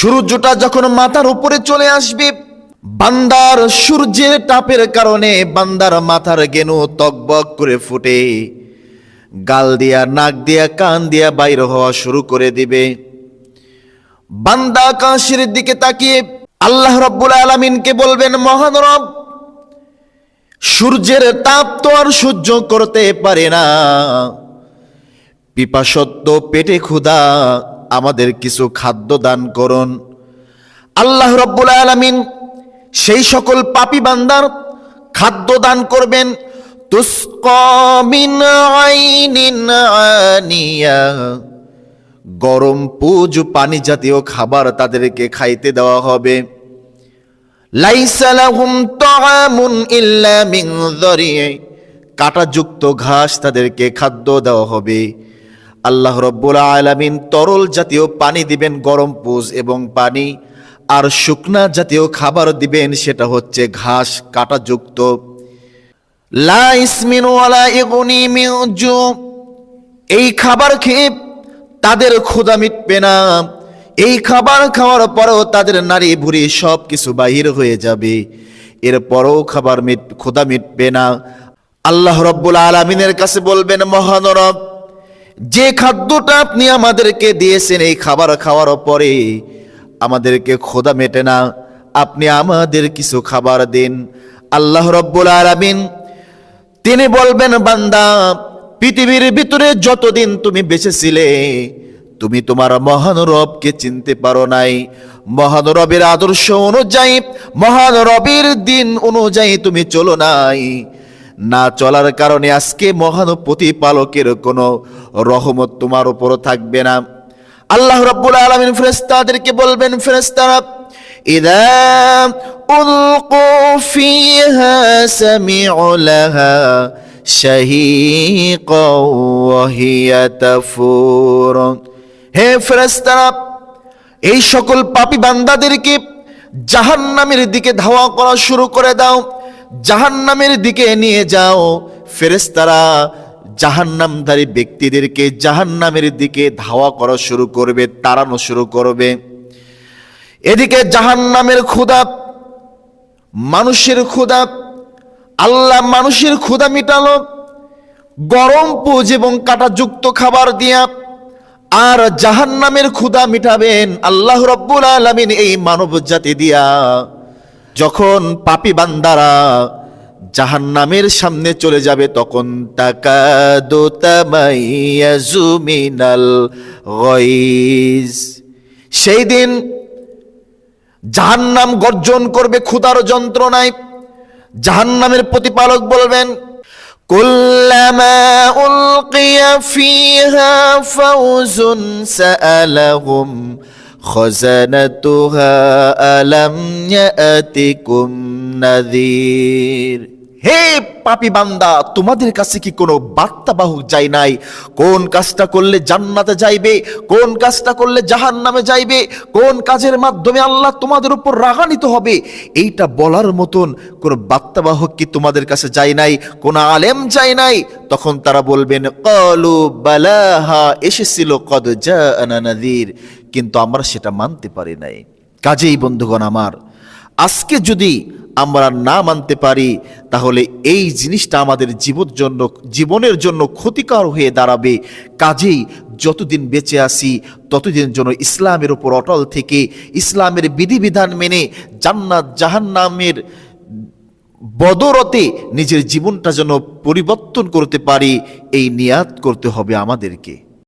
সূর্যটা যখন মাথার উপরে চলে আসবে, বান্দার সূর্যের তাপের কারণে বান্দার মাথার গেনু তকবক করে ফুটে। গাল দিয়া, নাক দিয়া, কান দিয়া বাইর হওয়া শুরু করে দিবে। বান্দা আকাশের দিকে তাকিয়ে আল্লাহ রব্বুল আলমিনকে বলবেন, মহান রব, সূর্যের তাপ তো আর সহ্য করতে পারে না। পিপাসত্ব, পেটে ক্ষুধা আমাদের কিছু খাদ্য দান করুন। আল্লাহ রব্বুল আলমিন সেই সকল পাপি বান্দার খাদ্য দান করবেন। গরম পুজ পানি জাতীয় খাবার তাদেরকে খাইতে দেওয়া হবে। কাঁটাযুক্ত ঘাস তাদেরকে খাদ্য দেওয়া হবে। আল্লাহ রব্বুল আলামিন তরল জাতীয় পানি দিবেন গরম পুজ এবং পানি, আর শুকনা জাতীয় খাবার দিবেন সেটা হচ্ছে ঘাস, কাঁটাযুক্ত। এই খাবার খেয়ে তাদের ক্ষুধা মিটবে না। এই খাবার খাওয়ার পরেও তাদের নারী ভুড়ি সব কিছু বাহির হয়ে যাবে। এরপরও খাবার মিট, ক্ষুধা মিটবে না। আল্লাহ রব্বুল আলমিনের কাছে বলবেন মহানরব যে খাদ্যটা আপনি আমাদেরকে দিয়েছেন এই খাবার খাওয়ার পরে আমাদেরকে ক্ষুধা মেটে না। আপনি আমাদের কিছু খাবার দিন। আল্লাহ রব্বুল আরামিন তিনি বলবেন, বান্দা, পৃথিবীর ভিতরে যতদিন তুমি বেঁচে ছিলে তুমি তোমার মহান রবকে চিনতে পারো নাই। মহান রবের আদর্শ অনুযায়ী, মহান রবের দিন অনুযায়ী তুমি চলো নাই। না চলার কারণে আজকে মহান প্রতিপালকের কোনো রহমত তোমার উপর থাকবে না আল্লাহ রব্বুল আলমিন ফেরেস্তাদেরকে বলবেন ফেরেস্তারা إذا ألقوا فيها سمعوا لها شهيقا وهي تفور হে ফেরেস্তারা এই সকল পাপী বান্দাদেরকে জাহান্নামের দিকে ধাওয়া করা শুরু করে দাও জাহান্নামের দিকে নিয়ে যাও। ফেরেস্তারা জাহান্নামধারী ব্যক্তিদেরকে জাহান্নামের দিকে ধাওয়া করা শুরু করবে, তাড়ানো শুরু করবে। এদিকে জাহান্নামের ক্ষুদা মানুষের ক্ষুদা আল্লাহ মানুষের ক্ষুদা মিটালো। গরম পুজ এবং কাটাযুক্ত খাবার দিয়া আর জাহান্নামের ক্ষুদা মিটাবেন আল্লাহ রব্বুল আলমিন এই মানব জাতি দিয়া। যখন পাপি বান্দারা জাহান্নামের সামনে চলে যাবে, তখন টাকা দোতামাইয়াজুমিনাল গইজ। সেই দিন জাহান্নাম গর্জন করবে ক্ষুধার যন্ত্রণায়। জাহান্নামের প্রতিপালক বলবেন, কুল্লামা উলকিয়া ফিহা ফাউজুন সাআলাহুম খাজানাতুহা আলাম ইয়াতিকুম নাযীর হে পাপি বান্দা, তোমাদের কাছে কি কোনো বার্তাবাহক যাই নাই? কোন কাজটা করলে জান্নাতে যাইবে? কোন কাজটা করলে জাহান নামে যাইবে? কোন কাজের মাধ্যমে আল্লাহ তোমাদের উপর রাগান্বিত হবে? এইটা বলার মতন কোন বার্তাবাহক কি তোমাদের কাছে যাই নাই? কোন আলেম যাই নাই? তখন তারা বলবেন, কলু বালাহা, এসেছিল, কদ জানা নাদির কিন্তু আমরা সেটা মানতে পারি নাই। কাজেই বন্ধুগণ আমার, আজকে যদি আমরা না মানতে পারি, তাহলে এই জিনিসটা আমাদের জীবন জন্য, জীবনের জন্য ক্ষতিকর হয়ে দাঁড়াবে। কাজেই যতদিন বেঁচে আসি ততদিন যেন ইসলামের উপর অটল থেকে, ইসলামের বিধিবিধান মেনে জান্নাত, জাহান্নামের বদরতে নিজের জীবনটা যেন পরিবর্তন করতে পারি, এই নিয়াত করতে হবে আমাদেরকে।